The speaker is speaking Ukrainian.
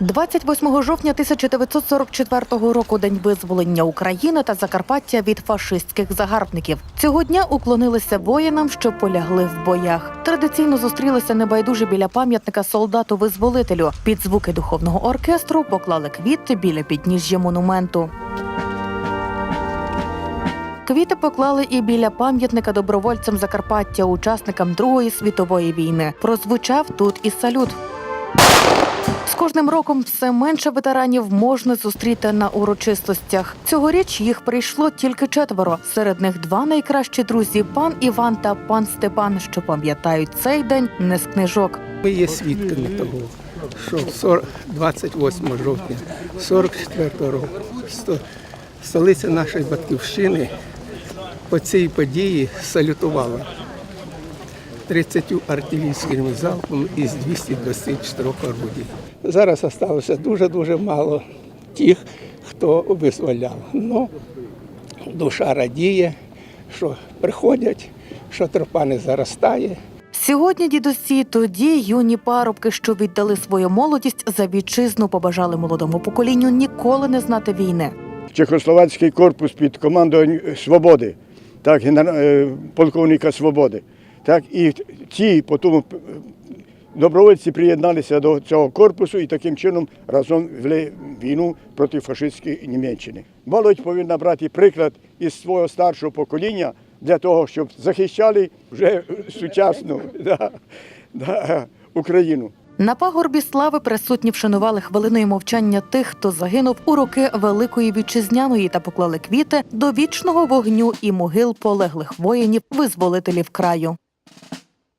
28 жовтня 1944 року день визволення України та Закарпаття від фашистських загарбників. Цього дня уклонилися воїнам, що полягли в боях. Традиційно зустрілися небайдужі біля пам'ятника солдату-визволителю. Під звуки духовного оркестру поклали квіти біля підніжжя монументу. Квіти поклали і біля пам'ятника добровольцям Закарпаття, учасникам Другої світової війни. Прозвучав тут і салют. З кожним роком все менше ветеранів можна зустріти на урочистостях. Цьогоріч їх прийшло тільки четверо. Серед них два найкращі друзі пан Іван та пан Степан, що пам'ятають цей день не з книжок. Ми є свідками того, що 40 28 жовтня 44 року столиця нашої батьківщини по цій події салютувала 30 артилерійськими залпами із 224 орудій. Зараз залишилося дуже-дуже мало тих, хто визволяв. Ну, душа радіє, що приходять, що тропа не заростає. Сьогодні дідусі, тоді юні парубки, що віддали свою молодість за вітчизну, побажали молодому поколінню ніколи не знати війни. Чехословацький корпус під командою Свободи, так, е, полковника Свободи. Так, і ті потім е, добровольці приєдналися до цього корпусу і таким чином разом вели війну проти фашистської Німеччини. Молодь повинна брати приклад із свого старшого покоління для того, щоб захищали вже сучасну да, да, Україну. На пагорбі слави присутні вшанували хвилиною мовчання тих, хто загинув у роки Великої вітчизняної та поклали квіти до вічного вогню і могил полеглих воїнів, визволителів краю.